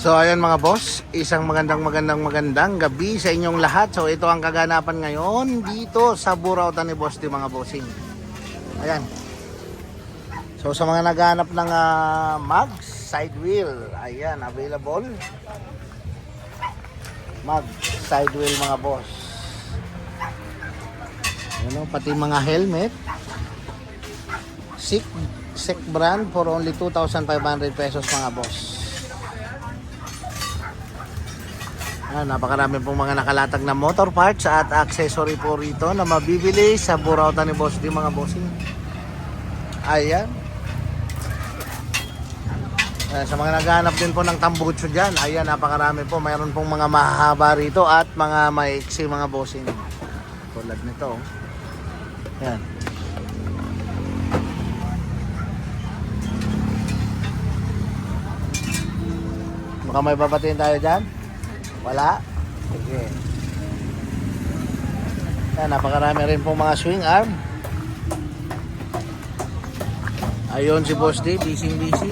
So ayan mga boss, isang magandang magandang magandang gabi sa inyong lahat. So ito ang kaganapan ngayon dito sa Burautan ni Boss di mga bossing. Ayan. So sa mga naghanap ng ah, mags, side wheel, ayan, available. Mag, side wheel mga boss. Ano, pati mga helmet. Sick, sick brand for only 2,500 pesos mga boss. Ah, napakarami pong mga nakalatag na motor parts at accessory po rito na mabibili sa Burautan ni Boss di mga bossing. Ayan. Ah, sa mga naghahanap din po ng tambucho dyan, ayan, napakarami po. Mayroon pong mga mahaba rito at mga maiksi mga bossing. Tulad nito. oh. Ayan. Baka may babatiin tayo dyan? Wala? Sige. Yan, napakarami rin pong mga swing arm. Ayun si Boss D, busy busy.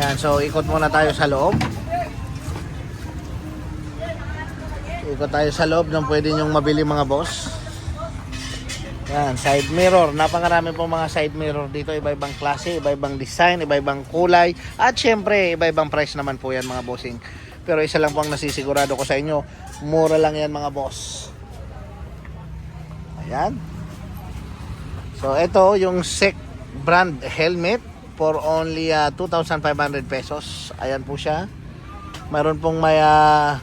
Ayan, so ikot muna tayo sa loob. Ikot tayo sa loob ng pwede nyong mabili mga boss. Yan, side mirror. Napakarami pong mga side mirror dito. Iba-ibang klase, iba-ibang design, iba-ibang kulay. At syempre, iba-ibang price naman po yan mga bossing. Pero isa lang po ang nasisigurado ko sa inyo. Mura lang yan mga boss. Ayan. So, ito yung SEC brand helmet for only ah, 2,500 pesos. Ayan po siya. Mayroon pong may ah,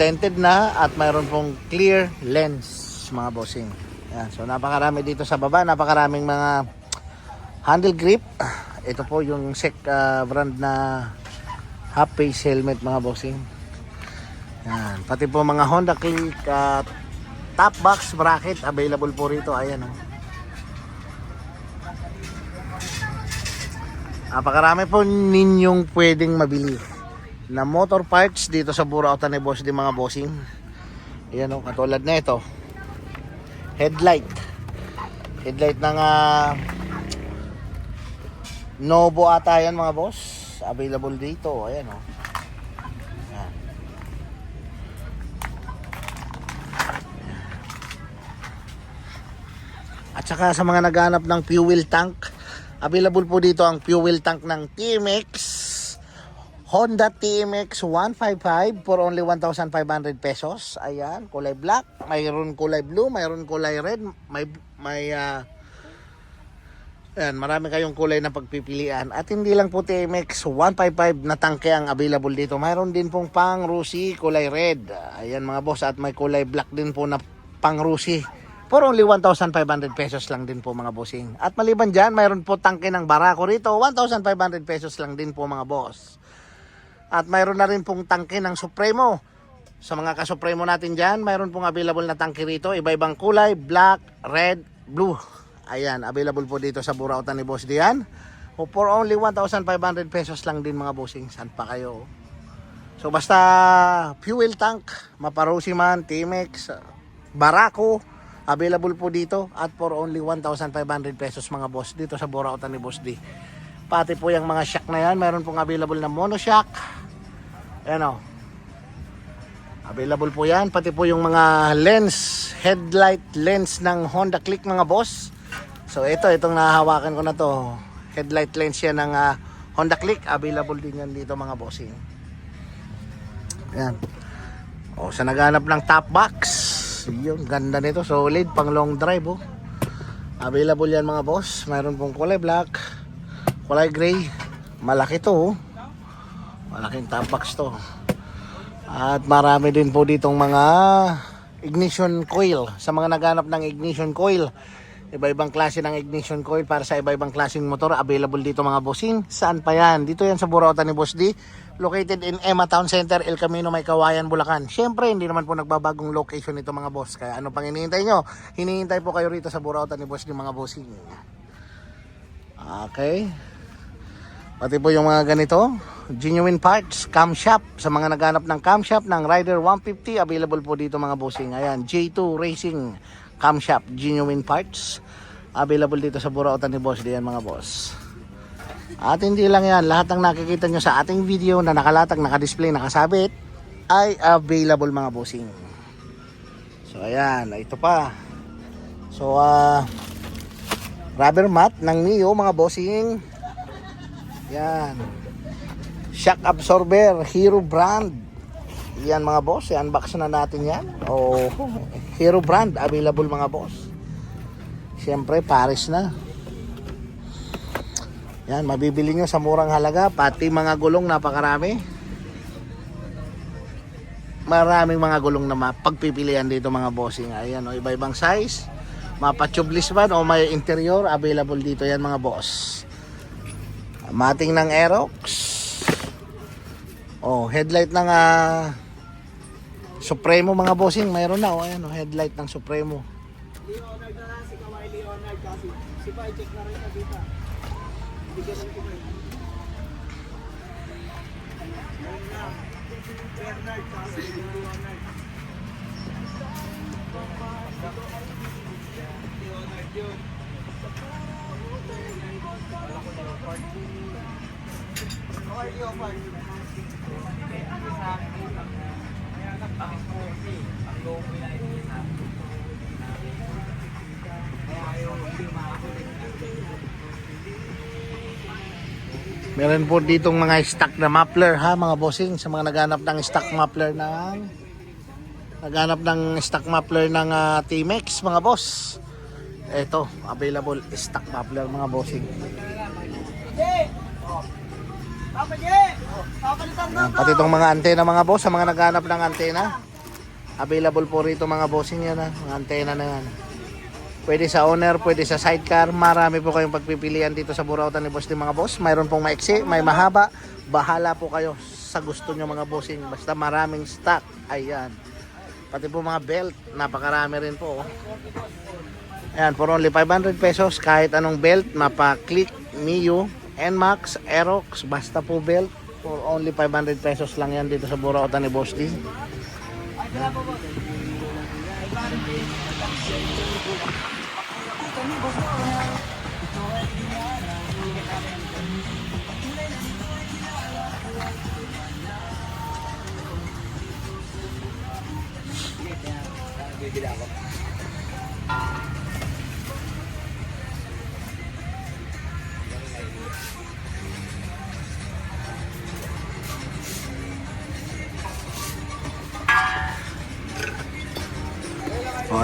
tinted na at mayroon pong clear lens mga bossing. Yan. So napakarami dito sa baba, napakaraming mga handle grip. Ito po yung SEC ah, brand na half face helmet mga bossing. Yan. Pati po mga Honda Click at top box bracket available po rito. Ayan oh. Napakarami po ninyong pwedeng mabili na motor parts dito sa Burautan ni Boss di mga bossing. Ayan o, katulad na ito. Headlight. Headlight ng ah, Novo ata yan mga boss. Available dito. Ayan o. Ayan. At saka sa mga naghanap ng fuel tank, available po dito ang fuel tank ng TMX Honda TMX 155 for only 1,500 pesos. Ayan, kulay black, mayroon kulay blue, mayroon kulay red, may may ah, Ayan, marami kayong kulay na pagpipilian. At hindi lang po TMX 155 na tangke ang available dito. Mayroon din pong pang Rusi kulay red. Ayan mga boss at may kulay black din po na pang Rusi. For only 1,500 pesos lang din po mga bossing. At maliban dyan, mayroon po tangke ng Barako rito. 1,500 pesos lang din po mga boss. At mayroon na rin pong tangke ng Supremo. Sa mga ka-Supremo natin dyan, mayroon pong available na tangke rito. Iba-ibang kulay, black, red, blue. Ayan, available po dito sa Burautan ni Boss Dian. O for only 1,500 pesos lang din mga bossing. Saan pa kayo? So basta fuel tank, Maparosi man, Timex, Barako, available po dito at for only 1,500 pesos mga boss dito sa Burautan ni Boss D. Pati po yung mga shock na yan, mayroon pong available na mono shock. Ayan o. Available po yan. Pati po yung mga lens, headlight lens ng Honda Click mga boss. So ito, itong nahahawakan ko na to. Headlight lens yan ng ah, Honda Click. Available din yan dito mga bossing. Ayan. O, sa naghanap ng top box. Yun, ganda nito. Solid, pang long drive oh. Available yan mga boss. Mayroon pong kulay black, kulay gray. Malaki to oh. Malaking top box to. At marami din po ditong mga ignition coil. Sa mga naghanap ng ignition coil, iba-ibang klase ng ignition coil para sa iba-ibang klaseng motor available dito mga bossing. Saan pa yan? Dito yan sa Burautan ni Boss D. Located in Emma Town Center, El Camino, May Kawayan, Bulacan. Siyempre, hindi naman po nagbabagong location ito mga boss. Kaya ano pang hinihintay nyo? Hinihintay po kayo rito sa Burautan ni Boss D mga bossing. Okay. Pati po yung mga ganito, genuine parts, cam shop. Sa mga naghanap ng cam shop ng Rider 150, available po dito mga bossing. Ayan, J2 Racing Cam Shop, genuine parts. Available dito sa Burautan ni Boss. Diyan mga boss. At hindi lang yan, lahat ng nakikita nyo sa ating video na nakalatag, nakadisplay, nakasabit, ay available mga bossing. So ayan, ito pa. So ah, rubber mat ng Mio mga bossing. Yan. Shock absorber, Hero brand. Yan mga boss, i-unbox na natin yan. Oh, Hero brand available mga boss. Siyempre, Paris na. Yan, mabibili nyo sa murang halaga, pati mga gulong napakarami. Maraming mga gulong na mapagpipilian dito mga bossing. Ayan, o, iba-ibang size. Mapa-tubeless man o may interior, available dito yan mga boss. Mating ng Aerox. Oh, headlight ng ah, Supremo mga bossing, mayroon na oh, ayan oh, headlight ng Supremo. Leonard na si Leonard kasi si Pai na rin dito. Bigyan ng Kawhi. Bernard kasi Leonard. Leonard. Meron po ditong mga stock na muffler ha mga bossing sa mga naghanap ng stock muffler ng naghanap ng stock muffler ng ah, T-Max mga boss. Ito, available stock muffler mga bossing. Ayan, pati itong mga antena mga boss, sa mga naghanap ng antena. Available po rito mga bossing yan ha, mga antena na yan. Pwede sa owner, pwede sa sidecar. Marami po kayong pagpipilian dito sa Burautan ni Boss mga boss. Mayroon pong maiksi, may mahaba. Bahala po kayo sa gusto nyo mga bossing. Basta maraming stock. Ayan. Pati po mga belt, napakarami rin po. oh. Ayan, for only 500 pesos, kahit anong belt, mapa-click, Mio, NMAX, Aerox, basta po belt. For only 500 pesos lang yan dito sa Burautan ni Boss D. Oh,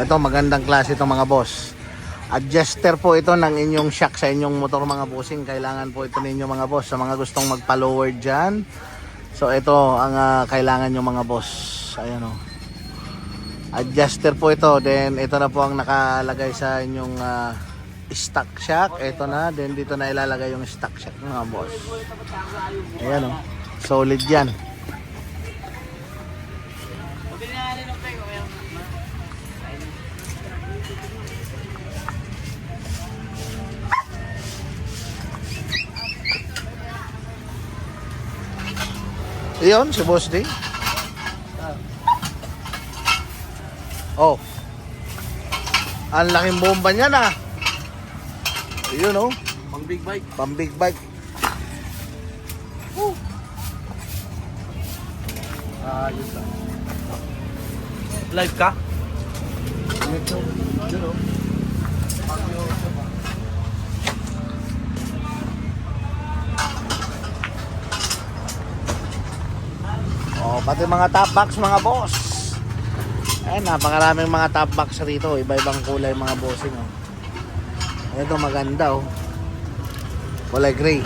ito magandang klase itong mga boss. Adjuster po ito ng inyong shock sa inyong motor mga bossing. Kailangan po ito ninyo mga boss sa mga gustong magpa-lower dyan. So ito ang ah, kailangan nyo mga boss. Ayan oh. Adjuster po ito. Then ito na po ang nakalagay sa inyong ah, stock shock. Ito na. Then dito na ilalagay yung stock shock mga boss. Ayan oh. Solid yan. Iyon, si Boss D. Oh. Ang laking bomba niya na. Ayun oh, pang big bike. pang big bike. Woo. Ayos lang. Live ka? Ito, yun oh. Oh, pati mga top box mga boss. Ayun, napakaraming mga top box rito. Iba-ibang kulay mga bossing. Oh. Ito maganda oh. Kulay gray.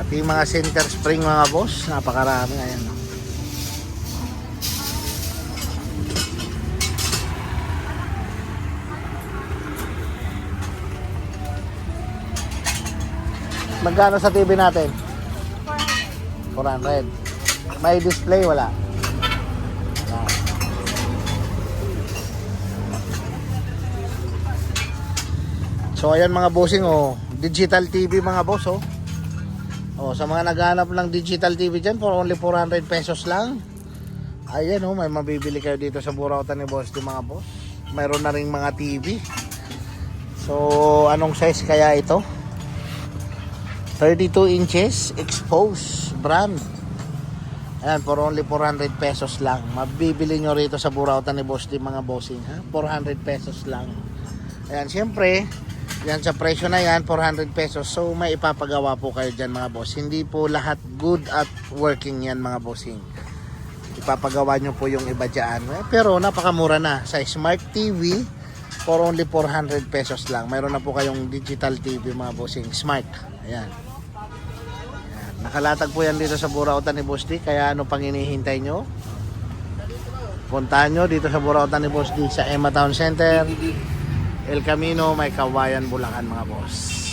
Pati mga center spring mga boss. Napakarami. Ayan oh. Magkano sa TV natin? 400. May display wala? So ayan mga bossing oh, digital TV mga boss oh. Oh, sa mga naghanap ng digital TV dyan for only 400 pesos lang. Ayan oh, may mabibili kayo dito sa Burautan ni Boss di mga boss. Mayroon na ring mga TV. So, anong size kaya ito? 32 inches, expose, brand. Ayan, for only 400 pesos lang. Mabibili nyo rito sa Burautan ni Boss di mga bossing, ha? 400 pesos lang. Ayan, siyempre, yan sa presyo na yan, 400 pesos. So, may ipapagawa po kayo dyan mga boss. Hindi po lahat good at working yan mga bossing. Ipapagawa nyo po yung iba dyan. Eh, Pero napakamura na. Sa Smart TV, for only 400 pesos lang. Mayroon na po kayong digital TV mga bossing. Smart. Ayan. Nakalatag po yan dito sa Burautan ni Boss. Kaya ano pang hinihintay nyo? Puntahan nyo dito sa Burautan ni Boss sa Emma Town Center. El Camino, may Kawayan, Bulacan mga boss.